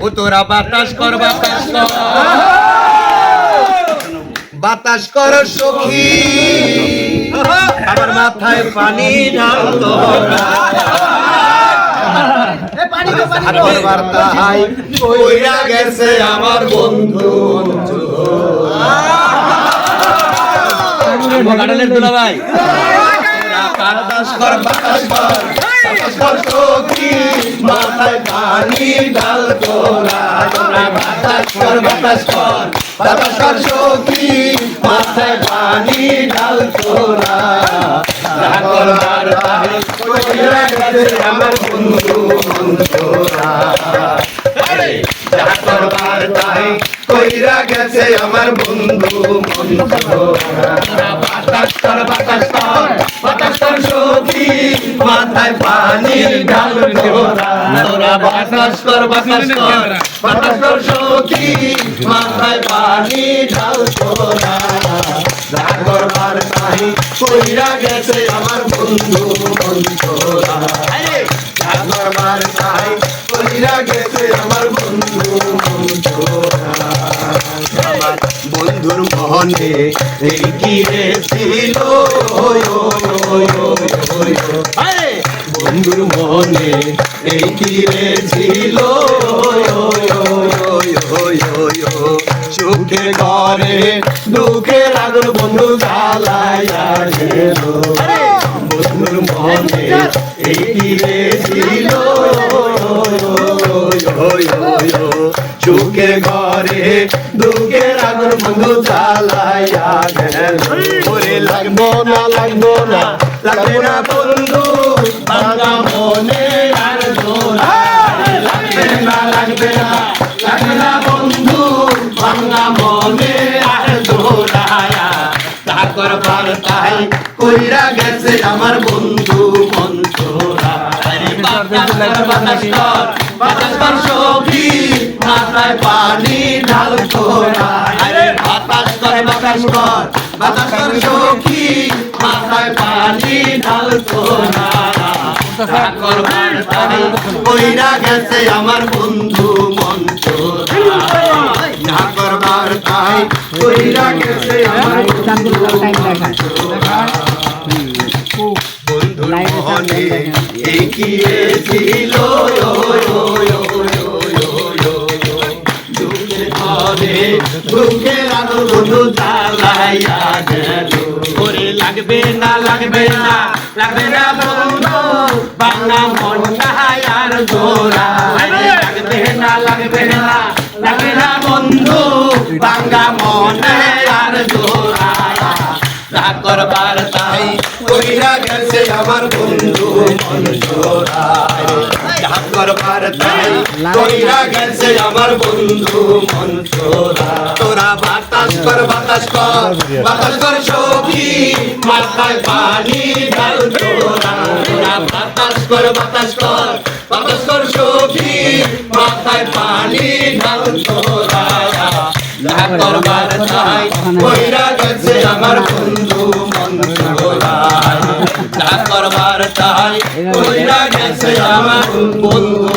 ও তোরা বাতাস কর বাতাস কর। বাতাস কর সখী। আমার মাথায় পানি ঢাল তোরা গেছে আমার বন্ধু। ভাই। বাতাস কর বাতাস কর। বাতাস কর সখী। পানি ঢাল তোরা তোরা বাতাস কর বাতাস কর বাতাস কর পানি ঢাল তোরা গেছে আমার বন্ধু বন্ধুরা করবার তাই কইরা গেছে আমার বন্ধু বন্ধুরা বাতাস কর বাতাস কর মাথায় পানি ঢাল তোরা তোরা বাতাস কর বাতাস কর বাতাস কর সখী মাথায় পানি ঢাল তোরা কইরা গেছে আমার বন্ধু বন্ধুরা কইরা গেছে আমার বন্ধু বন্ধুরা বন্ধুর মনে এই ছিল। বন্ধুর মনে এই ছিল। সুখে ঘরে দুঃখের আগুন বন্ধু জ্বালাইয়া গেল বন্ধুর মনে এই কি রে ছিল সুখে ঘরে দুঃখের আগুন বন্ধু গেল ওরে লাগবো না লাগবো না, লাগবে না বন্ধু বাংলা মনে আর জোড়া। লাগবে না লাগবে না লাগবে না বন্ধু বাংলা মনে আর তাই কইরা গেছে আমার বন্ধু আরে বাতাস বাতাস বাতাস মাথায় পানি ঢাল তোরা আরে! বাতাস কর বাতাস কর বাতাস কর সখী। মাথায় পানি ঢাল তোরা কইরা গেছে আমার বন্ধু না করবার তাই কইরা গেছে আমার বন্ধু মনে এই কি ছিল? লাগবে না লাগবে না লাগবে না বন্ধু, বাংলা মন আর জোড়া। লাগবে না লাগবে না লাগবে না বন্ধু, বাংলা মন আর জোড়া। করবার তাই কইরা আমার বন্ধু মন জোড়ায় যা করবার তাই কইরা গেছে আমার বন্ধু মন জোড়া তোরা বাতাস কর বাতাস কর বাতাস কর সখী। মাথায় পানি তোরা। তোরা বাতাস কর বাতাস কর বাতাস কর সখী। মাথায় পানি তোরা। তাই গেছে আমার বন্ধু তাই কইরা গেছে আমার বন্ধু।